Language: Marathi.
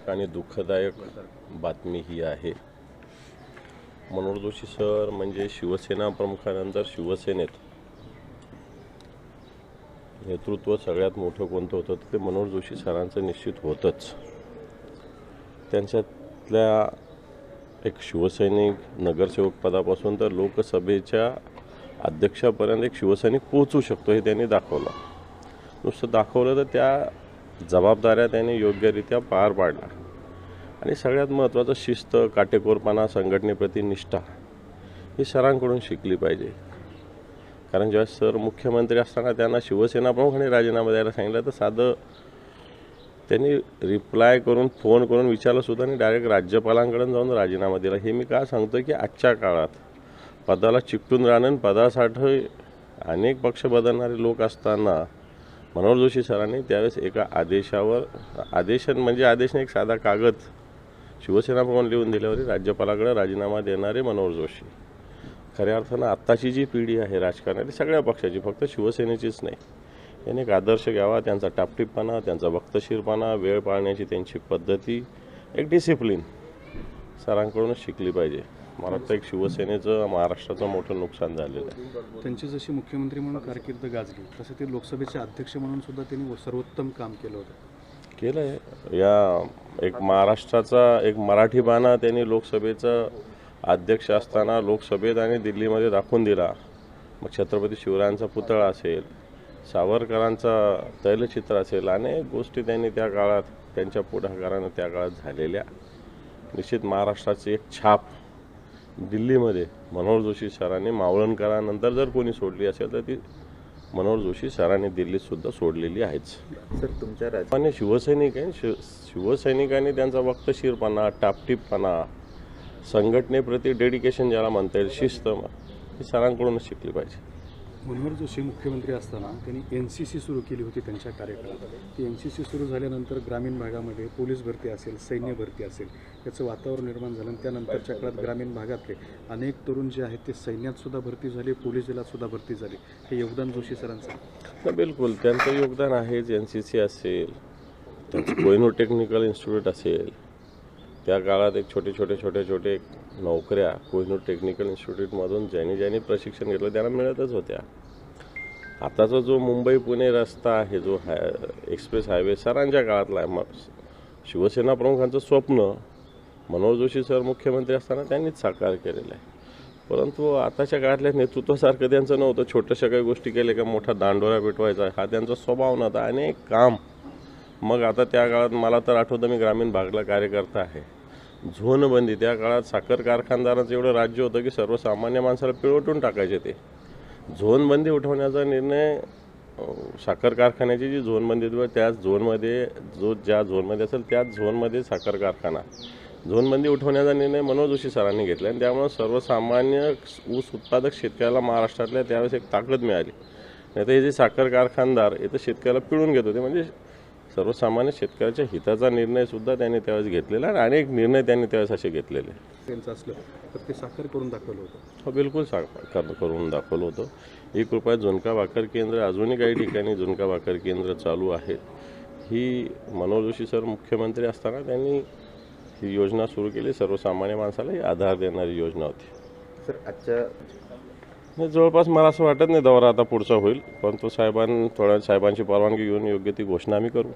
वेदनादायक आणि दुःखदायक बातमी ही आहे. मनोहर जोशी सर म्हणजे शिवसेना प्रमुखानंतर शिवसेनेत. नेतृत्व सगळ्यात मोठं कोणतं होतं? ते मनोहर जोशी सरांचं निश्चित होतंच. त्यांच्यातल्या एक शिवसैनिक नगरसेवक पदापासून तर लोकसभेच्या अध्यक्षापर्यंत एक शिवसैनिक पोहोचू शकतो हे त्यांनी दाखवलं. नुसतं दाखवलं तर त्या जबाबदाऱ्या त्यांनी योग्यरित्या पार पाडल्या. आणि सगळ्यात महत्त्वाचं शिस्त काटेकोरपणा संघटनेप्रती निष्ठा ही सरांकडून शिकली पाहिजे. कारण जेव्हा सर मुख्यमंत्री असताना त्यांना शिवसेना प्रमुखाने राजीनामा द्यायला सांगितलं तर साधं त्यांनी रिप्लाय करून फोन करून विचारलंसुद्धा आणि डायरेक्ट राज्यपालांकडून जाऊन राजीनामा दिला. हे मी का सांगतो की आजच्या काळात पदाला चिकटून राहणं आणि पदासाठी अनेक पक्ष बदलणारे लोक असताना मनोहर जोशी सरांनी त्यावेळेस एका आदेशावर आदेश म्हणजे आदेश एक साधा कागद शिवसेना भवन लिहून दिल्यावर राज्यपालाकडे राजीनामा देणारे मनोहर जोशी. खऱ्या अर्थानं आत्ताची जी पिढी आहे राजकारणाची सगळ्या पक्षाची फक्त शिवसेनेचीच नाही. याने एक आदर्श घ्यावा त्यांचा टापटीपणा त्यांचा वक्तशीरपणा वेळ पाळण्याची त्यांची पद्धती एक डिसिप्लिन सरांकडूनच शिकली पाहिजे. मला वाटतं एक शिवसेनेचं महाराष्ट्राचं मोठं नुकसान झालेलं आहे. त्यांची जशी मुख्यमंत्री म्हणून कारकीर्द गाजली तसं ते लोकसभेचे अध्यक्ष म्हणून सुद्धा त्यांनी सर्वोत्तम काम केलं होतं. केलं आहे या एक महाराष्ट्राचा एक मराठी बाणा त्यांनी लोकसभेचं अध्यक्ष असताना लोकसभेत आणि दिल्लीमध्ये दाखवून दिला. मग छत्रपती शिवरायांचा पुतळा असेल सावरकरांचा तैलचित्र असेल अनेक गोष्टी त्यांनी त्या काळात त्यांच्या पुढाकारानं त्या काळात झालेल्या. निश्चित महाराष्ट्राची एक छाप दिल्लीमध्ये मनोहर जोशी सरांनी मावळणकरानंतर जर कोणी सोडली असेल तर ती मनोहर जोशी सरांनी दिल्लीत सुद्धा सोडलेली आहेच. सर तुमच्या राज सामान्य शिवसैनिक आहे. शिव शिवसैनिकांनी त्यांचा वक्तशीरपणा टापटीपणा संघटनेप्रती डेडिकेशन ज्याला म्हणता येईल शिस्त ही सरांकडूनच शिकली पाहिजे. मनोहर जोशी मुख्यमंत्री असताना त्यांनी एन सी सी सुरू केली होती त्यांच्या कार्यकाळात. ती एन सी सी सुरू झाल्यानंतर ग्रामीण भागामध्ये पोलीस भरती असेल सैन्य भरती असेल याचं वातावरण निर्माण झालं. आणि त्यानंतरच्या काळात ग्रामीण भागातले अनेक तरुण जे आहेत ते सैन्यातसुद्धा भरती झाले पोलीस दलातसुद्धा भरती झाली. हे योगदान जोशी सरांचं तर बिलकुल. त्यांचं योगदान आहेच एन सी सी असेल कोयनो टेक्निकल इन्स्टिट्यूट असेल त्या काळात एक छोटे छोटे छोटे छोटे नोकऱ्या कोहिनूर टेक्निकल इन्स्टिट्यूटमधून ज्यांनी ज्यांनी प्रशिक्षण घेतलं त्यांना मिळतच होत्या. आताचा जो मुंबई पुणे रस्ता आहे जो हाय एक्सप्रेस हायवे सरांच्या काळातला आहे मग शिवसेना प्रमुखांचं स्वप्न मनोहर जोशी सर मुख्यमंत्री असताना त्यांनीच साकार केलेलं आहे. परंतु आताच्या काळातल्या नेतृत्वासारखं त्यांचं नव्हतं. छोट्याशा काही गोष्टी केल्या का मोठा दांडोरा पेटवायचा हा त्यांचा स्वभाव नव्हता. अनेक काम मग आता त्या काळात मला तर आठवतं मी ग्रामीण भागला कार्यकर्ता आहे. झोनबंदी त्या काळात साखर कारखानदारांचं एवढं राज्य होतं की सर्वसामान्य माणसाला पिळवटून टाकायचे ते. झोनबंदी उठवण्याचा निर्णय साखर कारखान्याची जी झोनबंदी होती त्याच झोनमध्ये जो ज्या झोनमध्ये असेल त्याच झोनमध्ये साखर कारखाना. झोनबंदी उठवण्याचा निर्णय मनोज जोशी सरांनी घेतला आणि त्यामुळे सर्वसामान्य ऊस उत्पादक शेतकऱ्याला महाराष्ट्रातल्या त्यावेळेस एक ताकद मिळाली. नाही तर हे जे साखर कारखानदार हे तर शेतकऱ्याला पिळून घेत होते. म्हणजे सर्वसामान्य शेतकऱ्याच्या हिताचा निर्णय सुद्धा त्यांनी त्यावेळेस घेतलेला आणि अनेक निर्णय त्यांनी त्यावेळेस असे घेतलेले. त्यांचं असलं तर ते साकार करून दाखवलं होतं. हो बिलकुल सा कर करून दाखवलं होतं. एक रुपयात झुणका भाकर केंद्र अजूनही काही ठिकाणी झुणका भाकर केंद्र चालू आहेत. ही मनोहर जोशी सर मुख्यमंत्री असताना त्यांनी ही योजना सुरू केली. सर्वसामान्य माणसाला ही आधार देणारी योजना होती. सर आजच्या नाही, जवळपास मला असं वाटत नाही दौरा आता पुढचा होईल पण तो साहेबां थोड्या साहेबांची परवानगी घेऊन योग्य ती घोषणा आम्ही करू.